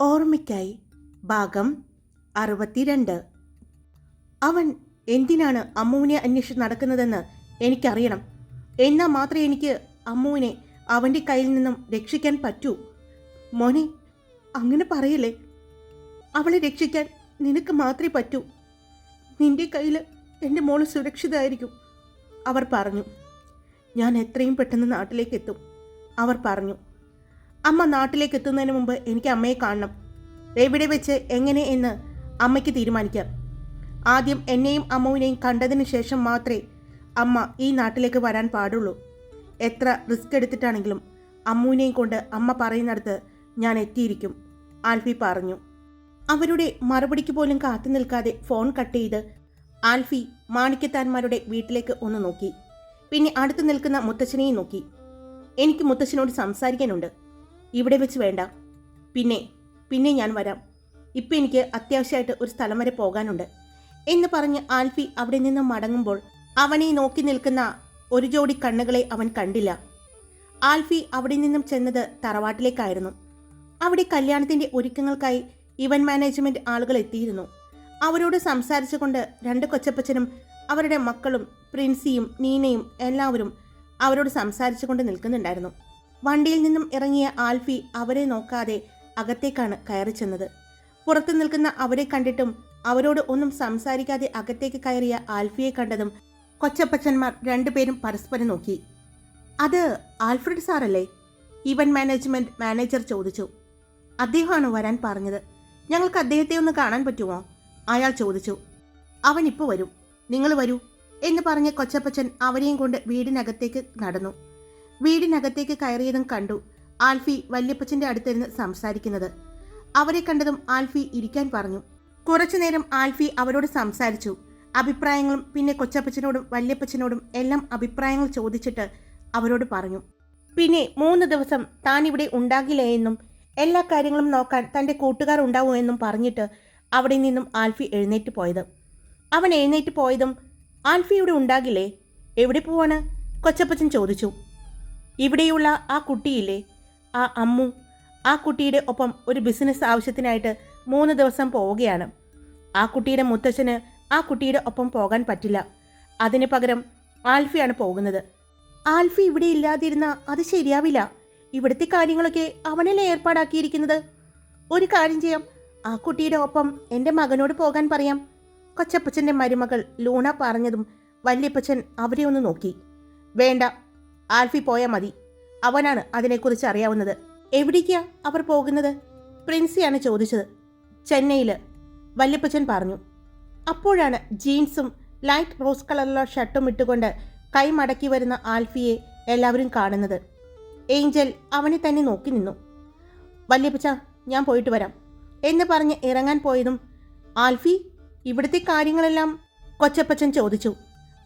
ഓർമ്മയ്ക്കായി. ഭാഗം അറുപത്തിരണ്ട്. അവൻ എന്തിനാണ് അമ്മുവിനെ അന്വേഷിച്ച് നടക്കുന്നതെന്ന് എനിക്കറിയണം. എന്നാൽ മാത്രമേ എനിക്ക് അമ്മുവിനെ അവന്റെ കയ്യിൽ നിന്നും രക്ഷിക്കാൻ പറ്റൂ. മോനെ അങ്ങനെ പറയല്ലേ? അവളെ രക്ഷിക്കാൻ നിനക്ക് മാത്രമേ പറ്റൂ. നിന്റെ കയ്യിൽ എന്റെ മോൾ സുരക്ഷിതമായിരിക്കും അവർ പറഞ്ഞു. ഞാൻ എത്രയും പെട്ടെന്ന് നാട്ടിലേക്ക് എത്തും അവർ പറഞ്ഞു. അമ്മ നാട്ടിലേക്ക് എത്തുന്നതിന് മുമ്പ് എനിക്ക് അമ്മയെ കാണണം. എവിടെ വെച്ച് എങ്ങനെ എന്ന് അമ്മയ്ക്ക് തീരുമാനിക്കാം. ആദ്യം എന്നെയും അമ്മുവിനെയും കണ്ടതിന് ശേഷം മാത്രമേ അമ്മ ഈ നാട്ടിലേക്ക് വരാൻ പാടുള്ളൂ. എത്ര റിസ്ക് എടുത്തിട്ടാണെങ്കിലും അമ്മുവിനെയും കൊണ്ട് അമ്മ പറയുന്നിടത്ത് ഞാൻ എത്തിയിരിക്കും ആൽഫി പറഞ്ഞു. അവരുടെ മറുപടിക്ക് പോലും കാത്തു നിൽക്കാതെ ഫോൺ കട്ട് ചെയ്ത് ആൽഫി മാണിക്യത്താന്മാരുടെ വീട്ടിലേക്ക് ഒന്ന് നോക്കി. പിന്നെ അടുത്ത് നിൽക്കുന്ന മുത്തച്ഛനെയും നോക്കി. എനിക്ക് മുത്തച്ഛനോട് സംസാരിക്കാനുണ്ട്. ഇവിടെ വെച്ച് വേണ്ട. പിന്നെ പിന്നെ ഞാൻ വരാം. ഇപ്പം എനിക്ക് അത്യാവശ്യമായിട്ട് ഒരു സ്ഥലം വരെ പോകാനുണ്ട്. എന്ന് പറഞ്ഞ് ആൽഫി അവിടെ നിന്ന് മടങ്ങുമ്പോൾ അവനെ നോക്കി നിൽക്കുന്ന ഒരു ജോഡി കണ്ണുകളെ അവൻ കണ്ടില്ല. ആൽഫി അവിടെ നിന്നും ചെന്നത് തറവാട്ടിലേക്കായിരുന്നു. അവിടെ കല്യാണത്തിന്റെ ഒരുക്കങ്ങൾക്കായി ഇവന്റ് മാനേജ്മെന്റ് ആളുകൾ എത്തിയിരുന്നു. അവരോട് സംസാരിച്ചുകൊണ്ട് രണ്ട് കൊച്ചപ്പച്ചനും അവരുടെ മക്കളും പ്രിൻസിയും നീനയും എല്ലാവരും അവരോട് സംസാരിച്ചുകൊണ്ട് നിൽക്കുന്നുണ്ടായിരുന്നു. വണ്ടിയിൽ നിന്നും ഇറങ്ങിയ ആൽഫി അവരെ നോക്കാതെ അകത്തേക്കാണ് കയറി ചെന്നത്. പുറത്തു നിൽക്കുന്ന അവരെ കണ്ടിട്ടും അവരോട് ഒന്നും സംസാരിക്കാതെ അകത്തേക്ക് കയറിയ ആൽഫിയെ കണ്ടതും കൊച്ചപ്പച്ചന്മാർ രണ്ടുപേരും പരസ്പരം നോക്കി. അത് ആൽഫ്രഡ് സാറല്ലേ? ഇവന്റ് മാനേജ്മെന്റ് മാനേജർ ചോദിച്ചു. അദ്ദേഹമാണ് വരാൻ പറഞ്ഞത്. ഞങ്ങൾക്ക് അദ്ദേഹത്തെ ഒന്ന് കാണാൻ പറ്റുമോ? അയാൾ ചോദിച്ചു. അവൻ ഇപ്പോൾ വരും. നിങ്ങൾ വരൂ എന്ന് പറഞ്ഞ് കൊച്ചപ്പച്ചൻ അവരെയും കൊണ്ട് വീടിനകത്തേക്ക് നടന്നു. വീടിനകത്തേക്ക് കയറിയതും കണ്ടു ആൽഫി വല്യപ്പച്ചന്റെ അടുത്തിരുന്ന് സംസാരിക്കുന്നത്. അവരെ കണ്ടതും ആൽഫി ഇരിക്കാൻ പറഞ്ഞു. കുറച്ചുനേരം ആൽഫി അവരോട് സംസാരിച്ചു. അഭിപ്രായങ്ങളും പിന്നെ കൊച്ചപ്പച്ചനോടും വല്യപ്പച്ചനോടും എല്ലാം അഭിപ്രായങ്ങൾ ചോദിച്ചിട്ട് അവരോട് പറഞ്ഞു. പിന്നെ മൂന്ന് ദിവസം താൻ ഇവിടെ ഉണ്ടാകില്ല എന്നും എല്ലാ കാര്യങ്ങളും നോക്കാൻ തന്റെ കൂട്ടുകാർ ഉണ്ടാവൂ ഉണ്ടാവുമെന്നും പറഞ്ഞിട്ട് അവിടെ നിന്നും ആൽഫി എഴുന്നേറ്റ് പോയത്. അവൻ എഴുന്നേറ്റ് പോയതും ആൽഫി ഇവിടെ ഉണ്ടാകില്ലേ? എവിടെ പോവാണ്? കൊച്ചപ്പച്ചൻ ചോദിച്ചു. ഇവിടെയുള്ള ആ കുട്ടിയില്ലേ? ആ അമ്മു ആ കുട്ടിയുടെ ഒപ്പം ഒരു ബിസിനസ് ആവശ്യത്തിനായിട്ട് മൂന്ന് ദിവസം പോവുകയാണ്. ആ കുട്ടിയുടെ മുത്തച്ഛന് ആ കുട്ടിയുടെ ഒപ്പം പോകാൻ പറ്റില്ല. അതിന് പകരം ആൽഫിയാണ് പോകുന്നത്. ആൽഫി ഇവിടെ ഇല്ലാതിരുന്ന അത് ശരിയാവില്ല. ഇവിടുത്തെ കാര്യങ്ങളൊക്കെ അവനല്ലേ ഏർപ്പാടാക്കിയിരിക്കുന്നത്? ഒരു കാര്യം ചെയ്യാം. ആ കുട്ടിയുടെ ഒപ്പം എന്റെ മകനോട് പോകാൻ പറയാം. കൊച്ചപ്പച്ചന്റെ മരുമകൾ ലൂണ പറഞ്ഞതും വല്യപ്പച്ചൻ അവരെ ഒന്ന് നോക്കി. വേണ്ട ആൽഫി പോയാൽ മതി. അവനാണ് അതിനെക്കുറിച്ച് അറിയാവുന്നത്. എവിടേക്കാ അവർ പോകുന്നത്? പ്രിൻസിയാണ് ചോദിച്ചത്. ചെന്നൈയിൽ വല്യപ്പച്ചൻ പറഞ്ഞു. അപ്പോഴാണ് ജീൻസും ലൈറ്റ് റോസ് കളറുള്ള ഷർട്ടും ഇട്ടുകൊണ്ട് കൈ മടക്കി വരുന്ന ആൽഫിയെ എല്ലാവരും കാണുന്നത്. ഏഞ്ചൽ അവനെ തന്നെ നോക്കി നിന്നു. വല്യപ്പച്ച ഞാൻ പോയിട്ട് വരാം. എന്ന് പറഞ്ഞ് ഇറങ്ങാൻ പോയതും ആൽഫി ഇവിടുത്തെ കാര്യങ്ങളെല്ലാം കൊച്ചപ്പച്ചൻ ചോദിച്ചു.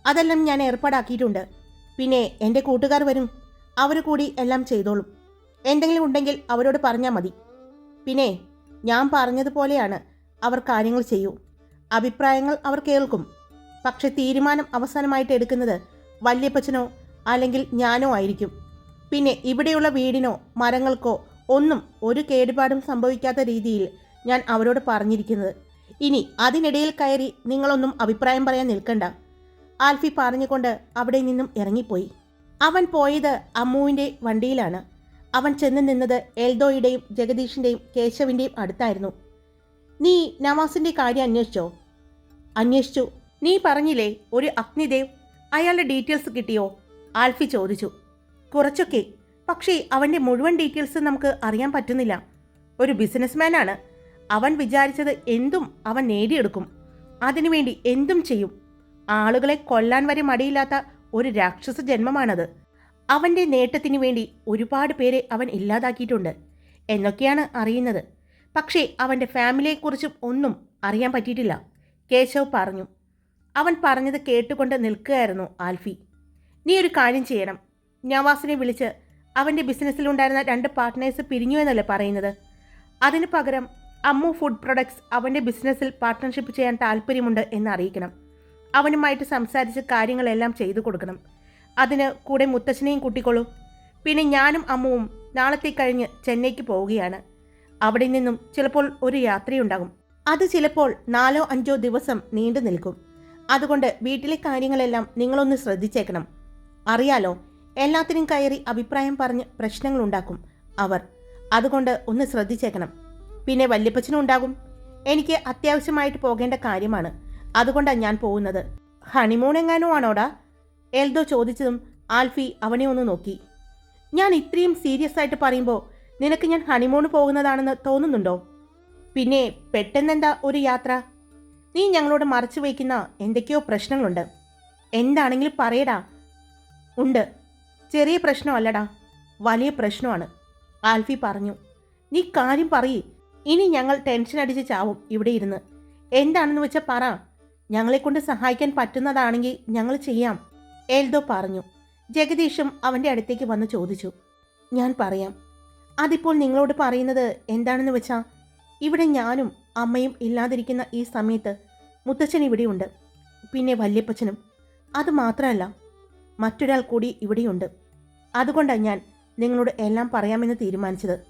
അതെല്ലാം ഞാൻ ഏർപ്പാടാക്കിയിട്ടുണ്ട്. പിന്നെ എന്റെ കൂട്ടുകാർ വരും. അവർ കൂടി എല്ലാം ചെയ്തോളും. എന്തെങ്കിലും ഉണ്ടെങ്കിൽ അവരോട് പറഞ്ഞാൽ മതി. പിന്നെ ഞാൻ പറഞ്ഞതുപോലെയാണ് അവർ കാര്യങ്ങൾ ചെയ്യൂ. അഭിപ്രായങ്ങൾ അവർ കേൾക്കും. പക്ഷെ തീരുമാനം അവസാനമായിട്ട് എടുക്കുന്നത് വല്യപ്പച്ചനോ അല്ലെങ്കിൽ ഞാനോ ആയിരിക്കും. പിന്നെ ഇവിടെയുള്ള വീടിനോ മരങ്ങൾക്കോ ഒന്നും ഒരു കേടുപാടും സംഭവിക്കാത്ത രീതിയിൽ ഞാൻ അവരോട് പറഞ്ഞിരിക്കുന്നത്. ഇനി അതിനിടയിൽ കയറി നിങ്ങളൊന്നും അഭിപ്രായം പറയാൻ നിൽക്കണ്ട. ആൽഫി പറഞ്ഞുകൊണ്ട് അവിടെ നിന്നും ഇറങ്ങിപ്പോയി. അവൻ പോയത് അമ്മുവിന്റെ വണ്ടിയിലാണ്. അവൻ ചെന്ന് നിന്നത് എൽദോയുടെയും ജഗദീഷിന്റെയും കേശവിന്റെയും അടുത്തായിരുന്നു. നീ നവാസിന്റെ കാര്യം അന്വേഷിച്ചോ? അന്വേഷിച്ചു. നീ പറഞ്ഞില്ലേ ഒരു അഗ്നിദേവ് അയാളുടെ ഡീറ്റെയിൽസ് കിട്ടിയോ? ആൽഫി ചോദിച്ചു. കുറച്ചൊക്കെ. പക്ഷേ അവന്റെ മുഴുവൻ ഡീറ്റെയിൽസ് നമുക്ക് അറിയാൻ പറ്റുന്നില്ല. ഒരു ബിസിനസ്മാനാണ്. അവൻ വിചാരിച്ചത് എന്തും അവൻ നേടിയെടുക്കും. അതിനുവേണ്ടി എന്തും ചെയ്യും. ആളുകളെ കൊല്ലാൻ വരെ മടിയില്ലാത്ത ഒരു രാക്ഷസ ജന്മമാണത്. അവന്റെ നേട്ടത്തിനു വേണ്ടി ഒരുപാട് പേരെ അവൻ ഇല്ലാതാക്കിയിട്ടുണ്ട് എന്നൊക്കെയാണ് അറിയുന്നത്. പക്ഷേ അവന്റെ ഫാമിലിയെക്കുറിച്ചും ഒന്നും അറിയാൻ പറ്റിയിട്ടില്ല. കേശവ് പറഞ്ഞു. അവൻ പറഞ്ഞത് കേട്ടുകൊണ്ട് നിൽക്കുകയായിരുന്നു ആൽഫി. നീ ഒരു കാര്യം ചെയ്യണം. നവാസിനെ വിളിച്ച് അവന്റെ ബിസിനസ്സിലുണ്ടായിരുന്ന രണ്ട് പാർട്ട്നേഴ്സ് പിരിഞ്ഞു എന്നല്ലേ പറയുന്നത്? അതിന് പകരം അമ്മു ഫുഡ് പ്രൊഡക്ട്സ് അവന്റെ ബിസിനസ്സിൽ പാർട്ട്ണർഷിപ്പ് ചെയ്യാൻ താല്പര്യമുണ്ട് എന്ന് അറിയിക്കണം. അവനുമായിട്ട് സംസാരിച്ച് കാര്യങ്ങളെല്ലാം ചെയ്തു കൊടുക്കണം. അതിന് കൂടെ മുത്തശ്ശനെയും കൂട്ടിക്കൊള്ളൂ പിന്നെ ഞാനും അമ്മുവും നാളത്തെ കഴിഞ്ഞ് ചെന്നൈക്ക് പോവുകയാണ്. അവിടെ നിന്നും ചിലപ്പോൾ ഒരു യാത്രയുണ്ടാകും. അത് ചിലപ്പോൾ നാലോ അഞ്ചോ ദിവസം നീണ്ടു നിൽക്കും. അതുകൊണ്ട് വീട്ടിലെ കാര്യങ്ങളെല്ലാം നിങ്ങളൊന്ന് ശ്രദ്ധിച്ചേക്കണം. അറിയാലോ എല്ലാത്തിനും കയറി അഭിപ്രായം പറഞ്ഞ് പ്രശ്നങ്ങളുണ്ടാക്കും അവർ. അതുകൊണ്ട് ഒന്ന് ശ്രദ്ധിച്ചേക്കണം. പിന്നെ വല്യപ്പച്ചനും ഉണ്ടാകും. എനിക്ക് അത്യാവശ്യമായിട്ട് പോകേണ്ട കാര്യമാണ്. അതുകൊണ്ടാണ് ഞാൻ പോകുന്നത്. ഹണിമൂൺ എങ്ങാനോ ആണോടാ എൽദോ ചോദിച്ചതും ആൽഫി അവനെ ഒന്ന് നോക്കി. ഞാൻ ഇത്രയും സീരിയസ് ആയിട്ട് പറയുമ്പോൾ നിനക്ക് ഞാൻ ഹണിമൂൺ പോകുന്നതാണെന്ന് തോന്നുന്നുണ്ടോ? പിന്നെ പെട്ടെന്നെന്താ ഒരു യാത്ര? നീ ഞങ്ങളോട് മറച്ചു വയ്ക്കുന്ന എന്തൊക്കെയോ പ്രശ്നങ്ങളുണ്ട്. എന്താണെങ്കിലും പറയടാ. ഉണ്ട്. ചെറിയ പ്രശ്നമല്ലടാ. വലിയ പ്രശ്നമാണ്. ആൽഫി പറഞ്ഞു. നീ കാര്യം പറയ്. ഇനി ഞങ്ങൾ ടെൻഷൻ അടിച്ച് ചാവും ഇവിടെ ഇരുന്ന്. എന്താണെന്ന് വെച്ചാൽ പറ. ഞങ്ങളെക്കൊണ്ട് സഹായിക്കാൻ പറ്റുന്നതാണെങ്കിൽ ഞങ്ങൾ ചെയ്യാം എൽദോ പറഞ്ഞു. ജഗദീഷും അവന്റെ അടുത്തേക്ക് വന്ന് ചോദിച്ചു. ഞാൻ പറയാം. അതിപ്പോൾ നിങ്ങളോട് പറയുന്നത് എന്താണെന്ന് വെച്ചാൽ ഇവിടെ ഞാനും അമ്മയും ഇല്ലാതിരിക്കുന്ന ഈ സമയത്ത് മുത്തച്ഛൻ ഇവിടെയുണ്ട് പിന്നെ വല്യപ്പച്ചനും. അത് മാത്രമല്ല മറ്റൊരാൾ കൂടി ഇവിടെയുണ്ട്. അതുകൊണ്ടാണ് ഞാൻ നിങ്ങളോട് എല്ലാം പറയാമെന്ന് തീരുമാനിച്ചത്.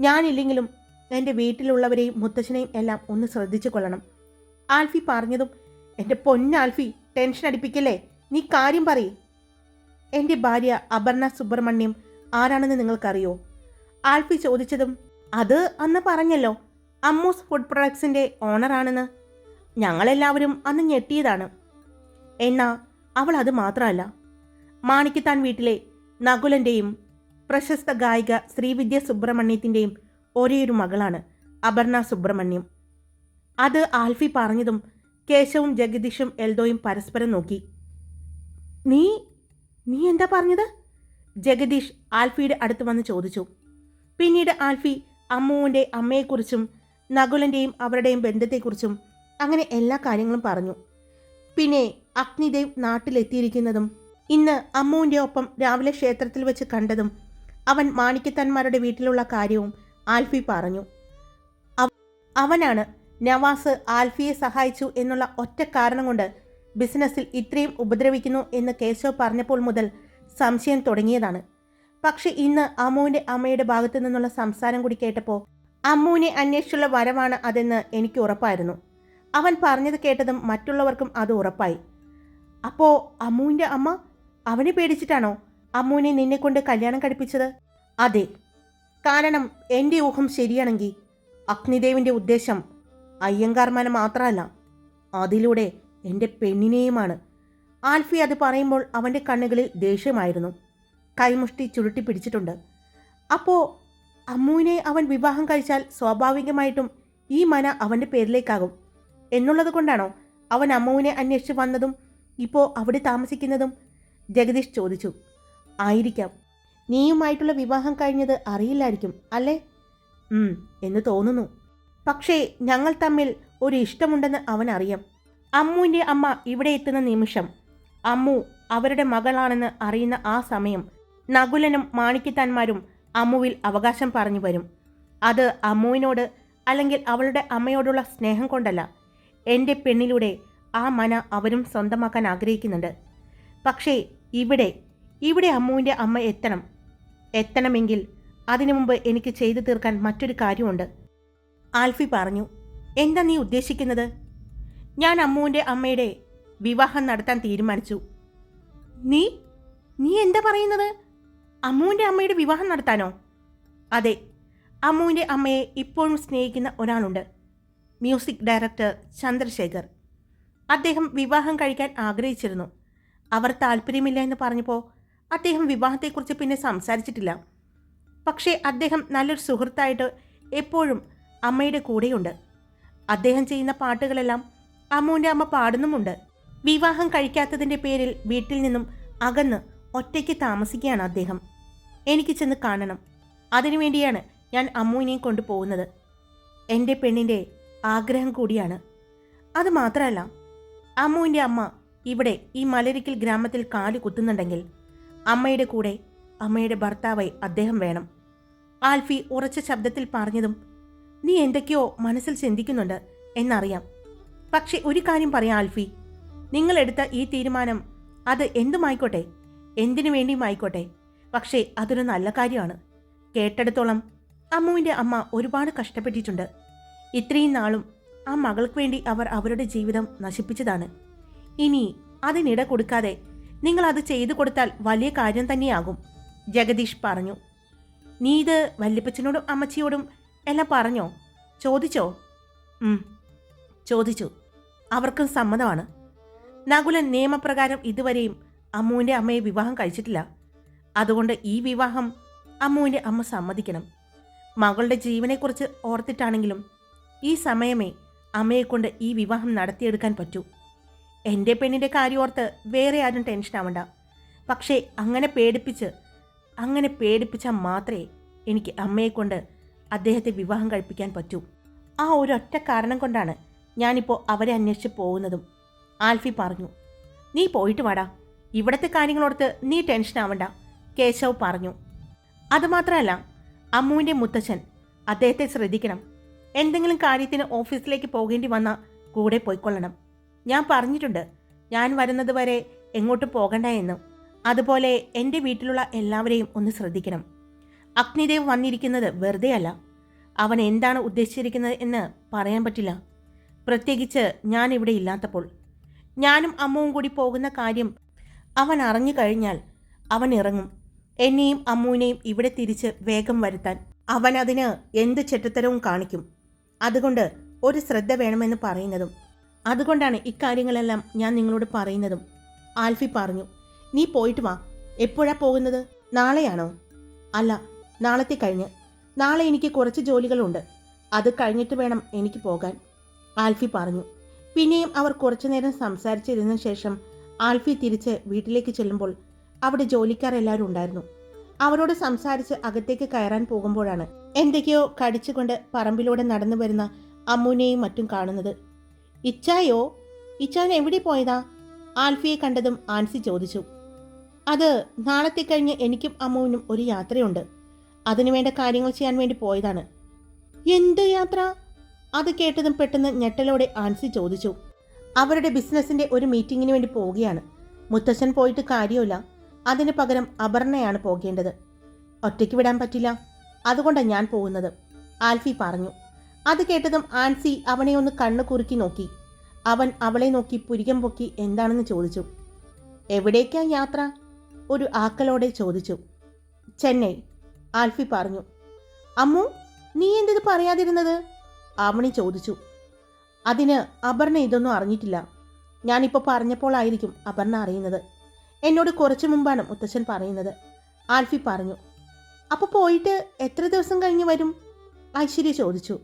ഞാനില്ലെങ്കിലും എന്റെ വീട്ടിലുള്ളവരെയും മുത്തച്ഛനെയും എല്ലാം ഒന്ന് ശ്രദ്ധിച്ചു കൊള്ളണം. ആൽഫി പറഞ്ഞതും എന്റെ പൊന്നാൽഫി ടെൻഷൻ അടിപ്പിക്കല്ലേ? നീ കാര്യം പറയ്. എന്റെ ഭാര്യ അപർണ സുബ്രഹ്മണ്യം ആരാണെന്ന് നിങ്ങൾക്കറിയോ? ആൽഫി ചോദിച്ചതും അത് അന്ന് പറഞ്ഞല്ലോ അമ്മൂസ് ഫുഡ് പ്രൊഡക്ട്സിന്റെ ഓണറാണെന്ന് ഞങ്ങളെല്ലാവരും അന്ന് ഞെട്ടിയതാണ്. എന്നാ അവൾ അത് മാത്രമല്ല. മാണിക്കത്താൻ വീട്ടിലെ നകുലന്റെയും പ്രശസ്ത ഗായിക ശ്രീവിദ്യ സുബ്രഹ്മണ്യത്തിന്റെയും ഒരേയൊരു മകളാണ് അപർണ സുബ്രഹ്മണ്യം. അത് ആൽഫി പറഞ്ഞതും കേശവും ജഗദീഷും എൽദോയും പരസ്പരം നോക്കി. നീ നീ എന്താ പറഞ്ഞത്? ജഗദീഷ് ആൽഫിയുടെ അടുത്ത് വന്ന് ചോദിച്ചു. പിന്നീട് ആൽഫി അമ്മുവിന്റെ അമ്മയെക്കുറിച്ചും നകുലന്റെയും അവരുടെയും ബന്ധത്തെക്കുറിച്ചും അങ്ങനെ എല്ലാ കാര്യങ്ങളും പറഞ്ഞു. പിന്നെ അഗ്നിദേവ് നാട്ടിലെത്തിയിരിക്കുന്നതും ഇന്ന് അമ്മുവിന്റെ ഒപ്പം രാവിലെ ക്ഷേത്രത്തിൽ വെച്ച് കണ്ടതും അവൻ മാണിക്കത്തന്മാരുടെ വീട്ടിലുള്ള കാര്യവും ആൽഫി പറഞ്ഞു. അവനാണ് നവാസ് ആൽഫിയെ സഹായിച്ചു എന്നുള്ള ഒറ്റ കാരണം കൊണ്ട് ബിസിനസ്സിൽ ഇത്രയും ഉപദ്രവിക്കുന്നു എന്ന് കേശവ് പറഞ്ഞപ്പോൾ മുതൽ സംശയം തുടങ്ങിയതാണ്. പക്ഷെ ഇന്ന് അമ്മുവിന്റെ അമ്മയുടെ ഭാഗത്തു നിന്നുള്ള സംസാരം കൂടി കേട്ടപ്പോൾ അമ്മുവിനെ അന്വേഷിച്ചുള്ള വരവാണ് അതെന്ന് എനിക്ക് ഉറപ്പായിരുന്നു. അവൻ പറഞ്ഞത് കേട്ടതും മറ്റുള്ളവർക്കും അത് ഉറപ്പായി. അപ്പോൾ അമ്മുവിന്റെ അമ്മ? അവനെ പേടിച്ചിട്ടാണോ അമ്മുവിനെ നിന്നെ കൊണ്ട് കല്യാണം കഴിപ്പിച്ചത്? അതെ. കാരണം എന്റെ ഊഹം ശരിയാണെങ്കിൽ അഗ്നിദേവിന്റെ ഉദ്ദേശം അയ്യങ്കാർമാനെ മാത്രമല്ല അതിലൂടെ എന്റെ പെണ്ണിനെയുമാണ്. ആൽഫി അത് പറയുമ്പോൾ അവന്റെ കണ്ണുകളിൽ ദേഷ്യമായിരുന്നു. കൈമുഷ്ടി ചുരുട്ടി പിടിച്ചിട്ടുണ്ട്. അപ്പോൾ അമ്മുവിനെ അവൻ വിവാഹം കഴിച്ചാൽ സ്വാഭാവികമായിട്ടും ഈ മന അവന്റെ പേരിലേക്കാകും. എന്നുള്ളത് കൊണ്ടാണോ അവൻ അമ്മുവിനെ അന്വേഷിച്ച് വന്നതും ഇപ്പോൾ അവിടെ താമസിക്കുന്നതും? ജഗദീഷ് ചോദിച്ചു. ആയിരിക്കാം. നീയുമായിട്ടുള്ള വിവാഹം കഴിഞ്ഞത് അറിയില്ലായിരിക്കും അല്ലേ? എന്ന് തോന്നുന്നു. പക്ഷേ ഞങ്ങൾ തമ്മിൽ ഒരു ഇഷ്ടമുണ്ടെന്ന് അവൻ അറിയാം അമ്മുവിന്റെ അമ്മ ഇവിടെ എത്തുന്ന നിമിഷം അമ്മു അവരുടെ മകളാണെന്ന് അറിയുന്ന ആ സമയം നകുലനും മാണിക്കത്താന്മാരും അമ്മുവിൽ അവകാശം പറഞ്ഞു വരും. അത് അമ്മുവിനോട് അല്ലെങ്കിൽ അവളുടെ അമ്മയോടുള്ള സ്നേഹം കൊണ്ടല്ല എന്റെ പെണ്ണിലൂടെ ആ മന അവരും സ്വന്തമാക്കാൻ ആഗ്രഹിക്കുന്നുണ്ട്. പക്ഷേ ഇവിടെ ഇവിടെ അമ്മുവിന്റെ അമ്മ എത്തണം. എത്തണമെങ്കിൽ അതിനു മുമ്പ് എനിക്ക് ചെയ്തു തീർക്കാൻ മറ്റൊരു കാര്യമുണ്ട്. ആൽഫി പറഞ്ഞു എന്താ നീ ഉദ്ദേശിക്കുന്നത്? ഞാൻ അമ്മുവിന്റെ അമ്മയുടെ വിവാഹം നടത്താൻ തീരുമാനിച്ചു. നീ? നീ എന്താ പറയുന്നത്? അമ്മുവിന്റെ അമ്മയുടെ വിവാഹം നടത്താനോ? അതെ അമ്മുവിന്റെ അമ്മയെ ഇപ്പോഴും സ്നേഹിക്കുന്ന ഒരാളുണ്ട് മ്യൂസിക് ഡയറക്ടർ ചന്ദ്രശേഖർ. അദ്ദേഹം വിവാഹം കഴിക്കാൻ ആഗ്രഹിച്ചിരുന്നു. അവർ താല്പര്യമില്ല എന്ന് പറഞ്ഞപ്പോൾ അദ്ദേഹം വിവാഹത്തെക്കുറിച്ച് പിന്നെ സംസാരിച്ചിട്ടില്ല. പക്ഷേ അദ്ദേഹം നല്ലൊരു സുഹൃത്തായിട്ട് എപ്പോഴും അമ്മയുടെ കൂടെയുണ്ട്. അദ്ദേഹം ചെയ്യുന്ന പാട്ടുകളെല്ലാം അമ്മുവിന്റെ അമ്മ പാടുന്നുമുണ്ട്. വിവാഹം കഴിക്കാത്തതിന്റെ പേരിൽ വീട്ടിൽ നിന്നും അകന്ന് ഒറ്റയ്ക്ക് താമസിക്കുകയാണ് അദ്ദേഹം. എനിക്ക് ചെന്ന് കാണണം. അതിനുവേണ്ടിയാണ് ഞാൻ അമ്മുവിനെയും കൊണ്ടുപോകുന്നത് എന്റെ പെണ്ണിന്റെ ആഗ്രഹം കൂടിയാണ്. അത് മാത്രമല്ല അമ്മുവിന്റെ അമ്മ ഇവിടെ ഈ മലരിക്കൽ ഗ്രാമത്തിൽ കാൽ കുത്തുന്നുണ്ടെങ്കിൽ അമ്മയുടെ കൂടെ അമ്മയുടെ ഭർത്താവായി അദ്ദേഹം വേണം. ആൽഫി ഉറച്ച ശബ്ദത്തിൽ പറഞ്ഞതും നീ എന്തൊക്കെയോ മനസ്സിൽ ചിന്തിക്കുന്നുണ്ട് എന്നറിയാം. പക്ഷെ ഒരു കാര്യം പറയാം ആൽഫി. നിങ്ങളെടുത്ത ഈ തീരുമാനം അത് എന്തുമായിക്കോട്ടെ? എന്തിനു വേണ്ടിയുമായിക്കോട്ടെ? പക്ഷേ അതൊരു നല്ല കാര്യമാണ്. കേട്ടെടുത്തോളം അമ്മുവിന്റെ അമ്മ ഒരുപാട് കഷ്ടപ്പെട്ടിട്ടുണ്ട്. ഇത്രയും നാളും ആ മകൾക്ക് വേണ്ടി അവർ അവരുടെ ജീവിതം നശിപ്പിച്ചതാണ്. ഇനി അതിനിട കൊടുക്കാതെ നിങ്ങൾ അത് ചെയ്തു കൊടുത്താൽ വലിയ കാര്യം തന്നെയാകും ജഗദീഷ് പറഞ്ഞു. നീ ഇത് വല്യപ്പച്ചനോടും അമ്മച്ചിയോടും എല്ലാം പറഞ്ഞോ? ചോദിച്ചോ? ചോദിച്ചു. അവർക്കും സമ്മതമാണ്. നകുലൻ നിയമപ്രകാരം ഇതുവരെയും അമ്മുവിന്റെ അമ്മയെ വിവാഹം കഴിച്ചിട്ടില്ല. അതുകൊണ്ട് ഈ വിവാഹം അമ്മുവിന്റെ അമ്മ സമ്മതിക്കണം. മകളുടെ ജീവനെക്കുറിച്ച് ഓർത്തിട്ടാണെങ്കിലും ഈ സമയമേ അമ്മയെക്കൊണ്ട് ഈ വിവാഹം നടത്തിയെടുക്കാൻ പറ്റൂ. എന്റെ പെണ്ണിന്റെ കാര്യം ഓർത്ത് വേറെ ആരും ടെൻഷൻ ആവണ്ട. പക്ഷേ അങ്ങനെ പേടിപ്പിച്ച് അങ്ങനെ പേടിപ്പിച്ചാൽ മാത്രമേ എനിക്ക് അമ്മയെക്കൊണ്ട് അദ്ദേഹത്തെ വിവാഹം കഴിപ്പിക്കാൻ പറ്റൂ. ആ ഒരൊറ്റ കാരണം കൊണ്ടാണ് ഞാനിപ്പോൾ അവരെ അന്വേഷിച്ച് പോകുന്നതും. ആൽഫി പറഞ്ഞു നീ പോയിട്ട് വാടാ. ഇവിടുത്തെ കാര്യങ്ങളോർത്ത് നീ ടെൻഷൻ ആവണ്ട കേശവ് പറഞ്ഞു. അതുമാത്രമല്ല അമ്മുവിന്റെ മുത്തച്ഛൻ അദ്ദേഹത്തെ ശ്രദ്ധിക്കണം. എന്തെങ്കിലും കാര്യത്തിന് ഓഫീസിലേക്ക് പോകേണ്ടി വന്നാൽ കൂടെ പോയിക്കൊള്ളണം. ഞാൻ പറഞ്ഞിട്ടുണ്ട് ഞാൻ വരുന്നത് വരെ എങ്ങോട്ടും പോകണ്ട എന്നും. അതുപോലെ എന്റെ വീട്ടിലുള്ള എല്ലാവരെയും ഒന്ന് ശ്രദ്ധിക്കണം. അഗ്നിദേവ് വന്നിരിക്കുന്നത് വെറുതെയല്ല. അവൻ എന്താണ് ഉദ്ദേശിച്ചിരിക്കുന്നത് എന്ന് പറയാൻ പറ്റില്ല. പ്രത്യേകിച്ച് ഞാൻ ഇവിടെ ഇല്ലാത്തപ്പോൾ. ഞാനും അമ്മുവും കൂടി പോകുന്ന കാര്യം അവൻ അറിഞ്ഞു കഴിഞ്ഞാൽ അവൻ ഇറങ്ങും. എന്നെയും അമ്മുവിനെയും ഇവിടെ തിരിച്ച് വേഗം വരുത്താൻ അവൻ അതിന് എന്ത് ചെറ്റത്തരവും കാണിക്കും. അതുകൊണ്ട് ഒരു ശ്രദ്ധ വേണമെന്ന് പറയുന്നതും അതുകൊണ്ടാണ് ഇക്കാര്യങ്ങളെല്ലാം ഞാൻ നിങ്ങളോട് പറയുന്നതും. ആൽഫി പറഞ്ഞു നീ പോയിട്ട് വാ. എപ്പോഴാ പോകുന്നത്? നാളെയാണോ? അല്ല നാളത്തെ കഴിഞ്ഞ്. നാളെ എനിക്ക് കുറച്ച് ജോലികളുണ്ട്. അത് കഴിഞ്ഞിട്ട് വേണം എനിക്ക് പോകാൻ. ആൽഫി പറഞ്ഞു. പിന്നെയും അവർ കുറച്ചു നേരം സംസാരിച്ചിരുന്ന ശേഷം ആൽഫി തിരിച്ച് വീട്ടിലേക്ക് ചെല്ലുമ്പോൾ അവിടെ ജോലിക്കാർ എല്ലാവരും ഉണ്ടായിരുന്നു. അവരോട് സംസാരിച്ച് അകത്തേക്ക് കയറാൻ പോകുമ്പോഴാണ് എന്തൊക്കെയോ കടിച്ചുകൊണ്ട് പറമ്പിലൂടെ നടന്നു വരുന്ന അമ്മുവിനെയും മറ്റും കാണുന്നത്. ഇച്ചായോ ഇച്ചാൻ എവിടെ പോയതാ? ആൽഫിയെ കണ്ടതും ആൻസി ചോദിച്ചു. അത് നാളത്തെ കഴിഞ്ഞ് എനിക്കും അമ്മുവിനും ഒരു യാത്രയുണ്ട്. അതിനുവേണ്ട കാര്യങ്ങൾ ചെയ്യാൻ വേണ്ടി പോയതാണ്. എന്ത് യാത്ര? അത് കേട്ടതും പെട്ടെന്ന് ഞെട്ടലോടെ ആൻസി ചോദിച്ചു. അവരുടെ ബിസിനസിന്റെ ഒരു മീറ്റിങ്ങിന് വേണ്ടി പോവുകയാണ്. മുത്തശ്ശൻ പോയിട്ട് കാര്യമില്ല അതിന് പകരം അപർണയാണ് പോകേണ്ടത്. ഒറ്റയ്ക്ക് വിടാൻ പറ്റില്ല. അതുകൊണ്ടാണ് ഞാൻ പോകുന്നത്. ആൽഫി പറഞ്ഞു. അത് കേട്ടതും ആൻസി അവനെ ഒന്ന് കണ്ണു കുറുക്കി നോക്കി. അവൻ അവളെ നോക്കി പുരികം പൊക്കി എന്താണെന്ന് ചോദിച്ചു. എവിടേക്കാ യാത്ര? ഒരു ആക്കലോടെ ചോദിച്ചു. ചെന്നൈ. ആൽഫി പറഞ്ഞു. അമ്മു നീ എന്തിത് പറയാതിരുന്നത്? ആമണി ചോദിച്ചു. അതിന് അപർണ ഇതൊന്നും അറിഞ്ഞിട്ടില്ല. ഞാനിപ്പോൾ പറഞ്ഞപ്പോഴായിരിക്കും അപർണ അറിയുന്നത്. എന്നോട് കുറച്ചു മുമ്പാണ് മുത്തശ്ശൻ പറയുന്നത്. ആൽഫി പറഞ്ഞു. അപ്പോൾ പോയിട്ട് എത്ര ദിവസം കഴിഞ്ഞ് വരും? ഐശ്വര്യ ചോദിച്ചു.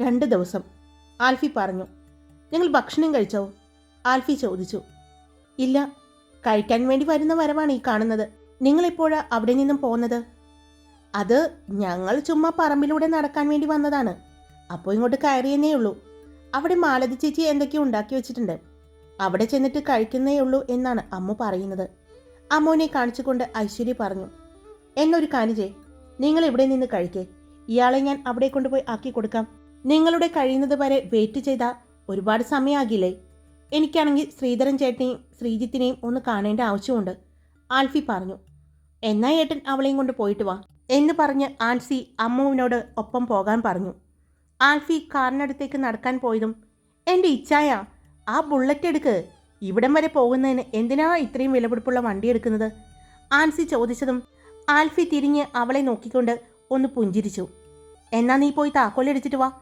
രണ്ട് ദിവസം. ആൽഫി പറഞ്ഞു. ഞങ്ങൾ ഭക്ഷണം കഴിച്ചോ? ആൽഫി ചോദിച്ചു. ഇല്ല. കഴിക്കാൻ വേണ്ടി വരുന്ന വരവാണ് ഈ കാണുന്നത്. നിങ്ങളിപ്പോഴാണ് അവിടെ നിന്നും പോകുന്നത്? അത് ഞങ്ങൾ ചുമ്മാ പറമ്പിലൂടെ നടക്കാൻ വേണ്ടി വന്നതാണ്. അപ്പോൾ ഇങ്ങോട്ട് കയറിയെന്നേ ഉള്ളൂ. അവിടെ മാലതി ചേച്ചി എന്തൊക്കെയോ ഉണ്ടാക്കി വെച്ചിട്ടുണ്ട്. അവിടെ ചെന്നിട്ട് കഴിക്കുന്നേ ഉള്ളൂ എന്നാണ് അമ്മു പറയുന്നത്. അമ്മുവിനെ കാണിച്ചുകൊണ്ട് ഐശ്വര്യ പറഞ്ഞു എന്നൊരു കാനിജേ നിങ്ങൾ ഇവിടെ നിന്ന് കഴിക്കേ. ഇയാളെ ഞാൻ അവിടെ കൊണ്ടുപോയി ആക്കി കൊടുക്കാം. നിങ്ങളുടെ കഴിയുന്നത് വരെ വെയിറ്റ് ചെയ്താൽ ഒരുപാട് സമയമാകില്ലേ? എനിക്കാണെങ്കിൽ ശ്രീധരൻ ചേട്ടനെയും ശ്രീജിത്തിനെയും ഒന്ന് കാണേണ്ട ആവശ്യമുണ്ട് ആൽഫി പറഞ്ഞു. എന്നാ ഏട്ടൻ അവളെയും കൊണ്ട് പോയിട്ട് വാ. എന്ന് പറഞ്ഞ് ആൻസി അമ്മുവിനോട് ഒപ്പം പോകാൻ പറഞ്ഞു. ആൽഫി കാറിനടുത്തേക്ക് നടക്കാൻ പോയതും എന്റെ ഇച്ഛായ ആ ബുള്ളറ്റ് എടുക്ക്. ഇവിടം വരെ പോകുന്നതിന് എന്തിനാ ഇത്രയും വിലപിടിപ്പുള്ള വണ്ടി എടുക്കുന്നത്? ആൻസി ചോദിച്ചതും ആൽഫി തിരിഞ്ഞ് അവളെ നോക്കിക്കൊണ്ട് ഒന്ന് പുഞ്ചിരിച്ചു. എന്നാ നീ പോയി താക്കോൽ എടുത്തിട്ട് വാ.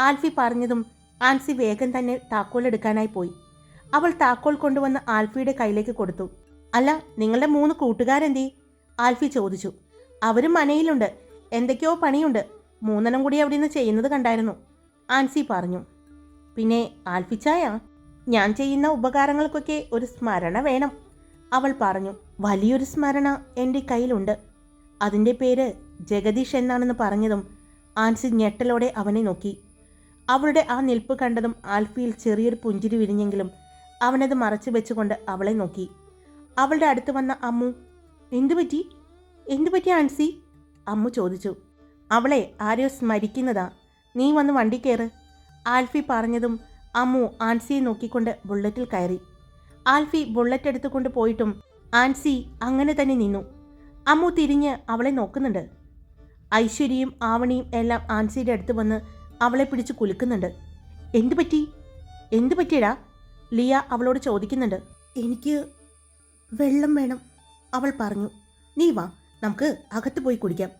ആൽഫി പറഞ്ഞതും ആൻസി വേഗം തന്നെ താക്കോലെടുക്കാനായി പോയി. അവൾ താക്കോൽ കൊണ്ടുവന്ന് ആൽഫിയുടെ കയ്യിലേക്ക് കൊടുത്തു. അല്ല നിങ്ങളുടെ മൂന്ന് കൂട്ടുകാരെന്തേ? ആൽഫി ചോദിച്ചു. അവരും മനയിലുണ്ട്. എന്തൊക്കെയോ പണിയുണ്ട്. മൂന്നെണ്ണം കൂടി അവിടെ നിന്ന് ചെയ്യുന്നത് കണ്ടായിരുന്നു. ആൻസി പറഞ്ഞു. പിന്നെ ആൽഫിച്ചായ ഞാൻ ചെയ്യുന്ന ഉപകാരങ്ങൾക്കൊക്കെ ഒരു സ്മരണ വേണം. അവൾ പറഞ്ഞു വലിയൊരു സ്മരണ എന്റെ കയ്യിലുണ്ട്. അതിന്റെ പേര് ജഗദീഷ് എന്നാണെന്ന് പറഞ്ഞതും ആൻസി ഞെട്ടലോടെ അവനെ നോക്കി. അവളുടെ ആ നിൽപ്പ് കണ്ടതും ആൽഫിയിൽ ചെറിയൊരു പുഞ്ചിരി വിരിഞ്ഞെങ്കിലും അവനത് മറച്ചു വെച്ചുകൊണ്ട് അവളെ നോക്കി. അവളുടെ അടുത്ത് വന്ന അമ്മു എന്തു പറ്റി എന്തു പറ്റി ആൻസി? അമ്മു ചോദിച്ചു. അവളെ ആരെയോ സ്മരിക്കുന്നതാ. നീ വന്ന് വണ്ടി കയറ് ആൽഫി പറഞ്ഞതും അമ്മു ആൻസിയെ നോക്കിക്കൊണ്ട് ബുള്ളറ്റിൽ കയറി. ആൽഫി ബുള്ളറ്റ് എടുത്തുകൊണ്ട് പോയിട്ടും ആൻസി അങ്ങനെ തന്നെ നിന്നു. അമ്മു തിരിഞ്ഞ് അവളെ നോക്കുന്നുണ്ട്. ഐശ്വര്യയും ആവണിയും എല്ലാം ആൻസിയുടെ അടുത്ത് വന്ന് അവളെ പിടിച്ച് കുലുക്കുന്നുണ്ട്. എന്തു പറ്റി എന്തു പറ്റിയടാ ലിയ അവളോട് ചോദിക്കുന്നുണ്ട്. എനിക്ക് വെള്ളം വേണം അവൾ പറഞ്ഞു. നീ വാ. നമുക്ക് അകത്ത് പോയി കുടിക്കാം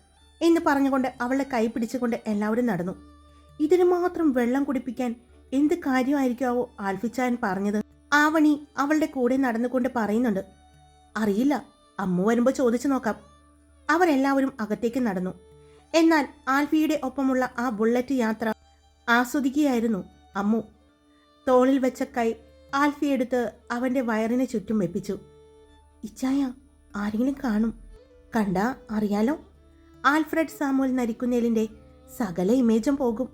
എന്ന് പറഞ്ഞുകൊണ്ട് അവളെ കൈ പിടിച്ചുകൊണ്ട് എല്ലാവരും നടന്നു. ഇതിന് മാത്രം വെള്ളം കുടിപ്പിക്കാൻ എന്ത് കാര്യമായിരിക്കാവോ ആൽഫിച്ചാൻ പറഞ്ഞത്. ആവണി അവളുടെ കൂടെ നടന്നുകൊണ്ട് പറയുന്നുണ്ട് അറിയില്ല അമ്മു വരുമ്പോൾ ചോദിച്ചു നോക്കാം. അവരെല്ലാവരും അകത്തേക്ക് നടന്നു. എന്നാൽ ആൽഫിയുടെ ഒപ്പമുള്ള ആ ബുള്ളറ്റ് യാത്ര ആസ്വദിക്കുകയായിരുന്നു അമ്മു. തോളിൽ വെച്ച കൈ ആൽഫിയെടുത്ത് അവന്റെ വയറിന് ചുറ്റും വെപ്പിച്ചു. ഇച്ചായ ആരെങ്കിലും കാണും. കണ്ടാ അറിയാലോ? ആൽഫ്രഡ് സാമുവൽ നരിക്കുന്നേലിന്റെ സകല ഇമേജും പോകും.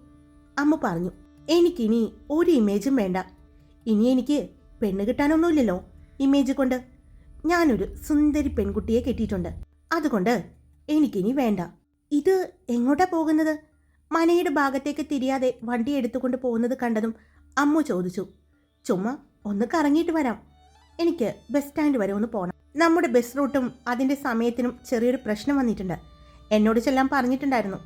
അമ്മ പറഞ്ഞു എനിക്കിനി ഒരു ഇമേജും വേണ്ട. ഇനി എനിക്ക് പെണ്ണ് കിട്ടാനൊന്നുമില്ലല്ലോ. ഇമേജ് കൊണ്ട് ഞാനൊരു സുന്ദരി പെൺകുട്ടിയെ കെട്ടിയിട്ടുണ്ട്. അതുകൊണ്ട് എനിക്കിനി വേണ്ട. ഇത് എങ്ങോട്ടാ പോകുന്നത്? മനയുടെ ഭാഗത്തേക്ക് തിരിയാതെ വണ്ടി എടുത്തുകൊണ്ട് പോകുന്നത് കണ്ടതും അമ്മു ചോദിച്ചു ചുമ്മാ ഒന്ന് കറങ്ങിയിട്ട് വരാം. എനിക്ക് ബസ് സ്റ്റാൻഡ് വരെ ഒന്ന് പോകണം നമ്മുടെ ബസ് റൂട്ടും അതിന്റെ സമയത്തിനും ചെറിയൊരു പ്രശ്നം വന്നിട്ടുണ്ട്. എന്നോട് ചെല്ലാൻ പറഞ്ഞിട്ടുണ്ടായിരുന്നു.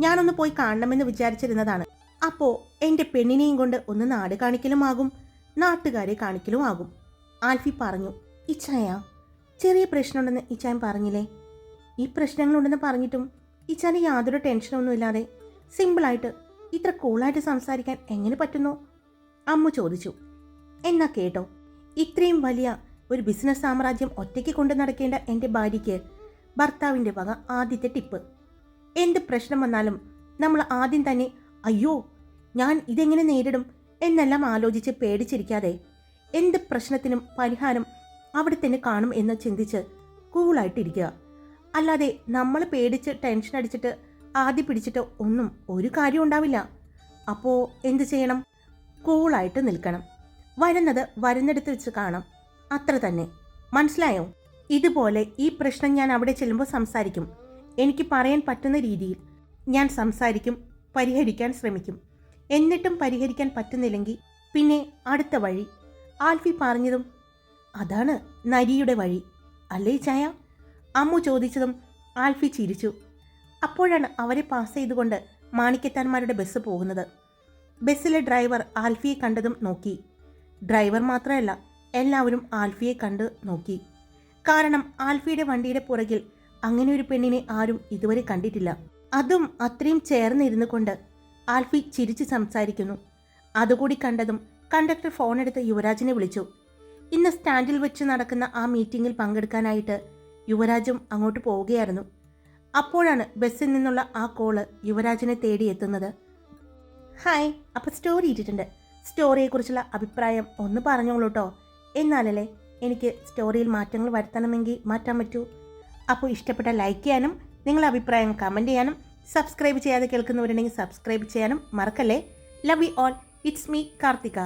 ഞാനൊന്ന് പോയി കാണണമെന്ന് വിചാരിച്ചിരുന്നതാണ്. അപ്പോൾ എന്റെ പെണ്ണിനെയും കൊണ്ട് ഒന്ന് നാട് കാണിക്കലുമാകും നാട്ടുകാരെ കാണിക്കലുമാകും. ആൽഫി പറഞ്ഞു ഇച്ചായ ചെറിയ പ്രശ്നമുണ്ടെന്ന് ഇച്ചായൻ പറഞ്ഞില്ലേ? ഈ പ്രശ്നങ്ങളുണ്ടെന്ന് പറഞ്ഞിട്ടും ഇച്ചാന് യാതൊരു ടെൻഷനൊന്നും ഇല്ലാതെ സിമ്പിളായിട്ട് ഇത്ര കൂളായിട്ട് സംസാരിക്കാൻ എങ്ങനെ പറ്റുന്നു? അമ്മു ചോദിച്ചു. എന്നാ കേട്ടോ ഇത്രയും വലിയ ഒരു ബിസിനസ് സാമ്രാജ്യം ഒറ്റയ്ക്ക് കൊണ്ടു നടക്കേണ്ട എന്റെ ഭാര്യയ്ക്ക് ഭർത്താവിന്റെ വക ആദ്യത്തെ ടിപ്പ്. എന്ത് പ്രശ്നം വന്നാലും നമ്മൾ ആദ്യം തന്നെ അയ്യോ ഞാൻ ഇതെങ്ങനെ നേരിടും? എന്നെല്ലാം ആലോചിച്ച് പേടിച്ചിരിക്കാതെ എന്ത് പ്രശ്നത്തിനും പരിഹാരം അവിടെ തന്നെ കാണും എന്ന് ചിന്തിച്ച് കൂളായിട്ടിരിക്കുക അല്ലാതെ നമ്മൾ പേടിച്ച് ടെൻഷൻ അടിച്ചിട്ട് ആദ്യം പിടിച്ചിട്ട് ഒന്നും ഒരു കാര്യം ഉണ്ടാവില്ല. അപ്പോൾ എന്ത് ചെയ്യണം? കൂളായിട്ട് നിൽക്കണം. വരുന്നത് വരുന്നിടത്ത് വെച്ച് കാണാം. അത്ര തന്നെ. മനസ്സിലായോ? ഇതുപോലെ ഈ പ്രശ്നം ഞാൻ അവിടെ ചെല്ലുമ്പോൾ സംസാരിക്കും. എനിക്ക് പറയാൻ പറ്റുന്ന രീതിയിൽ ഞാൻ സംസാരിക്കും പരിഹരിക്കാൻ ശ്രമിക്കും. എന്നിട്ടും പരിഹരിക്കാൻ പറ്റുന്നില്ലെങ്കിൽ പിന്നെ അടുത്ത വഴി. ആൽഫി പറഞ്ഞതും അതാണ് നരിയുടെ വഴി. അല്ലേ ചായ അമ്മു ചോദിച്ചതും ആൽഫി ചിരിച്ചു. അപ്പോഴാണ് അവരെ പാസ് ചെയ്തുകൊണ്ട് മാണിക്കത്താന്മാരുടെ ബസ് പോകുന്നത്. ബസ്സിലെ ഡ്രൈവർ ആൽഫിയെ കണ്ടതും നോക്കി. ഡ്രൈവർ മാത്രമല്ല എല്ലാവരും ആൽഫിയെ കണ്ട് നോക്കി. കാരണം ആൽഫിയുടെ വണ്ടിയുടെ പുറകിൽ അങ്ങനെ ഒരു പെണ്ണിനെ ആരും ഇതുവരെ കണ്ടിട്ടില്ല. അതും അത്രയും ചേർന്നിരുന്നു കൊണ്ട് ആൽഫി ചിരിച്ച് സംസാരിക്കുന്നു. അതുകൂടി കണ്ടതും കണ്ടക്ടർ ഫോണെടുത്ത് യുവരാജിനെ വിളിച്ചു. ഇന്ന് സ്റ്റാൻഡിൽ വെച്ച് നടക്കുന്ന ആ മീറ്റിംഗിൽ പങ്കെടുക്കാനായിട്ട് യുവരാജും അങ്ങോട്ട് പോവുകയായിരുന്നു. അപ്പോഴാണ് ബസ്സിൽ നിന്നുള്ള ആ കോൾ യുവരാജിനെ തേടി എത്തുന്നത്. ഹായ് അപ്പോൾ സ്റ്റോറി ഇട്ടിട്ടുണ്ട്. സ്റ്റോറിയെക്കുറിച്ചുള്ള അഭിപ്രായം ഒന്ന് പറഞ്ഞോളൂ കേട്ടോ എന്നാലല്ലേ എനിക്ക് സ്റ്റോറിയിൽ മാറ്റങ്ങൾ വരുത്തണമെങ്കിൽ മാറ്റാൻ പറ്റൂ? അപ്പോൾ ഇഷ്ടപ്പെട്ട ലൈക്ക് ചെയ്യാനും നിങ്ങളുടെ അഭിപ്രായം കമന്റ് ചെയ്യാനും സബ്സ്ക്രൈബ് ചെയ്യാതെ കേൾക്കുന്നവരുണ്ടെങ്കിൽ സബ്സ്ക്രൈബ് ചെയ്യാനും മറക്കല്ലേ? Love you all it's me Karthika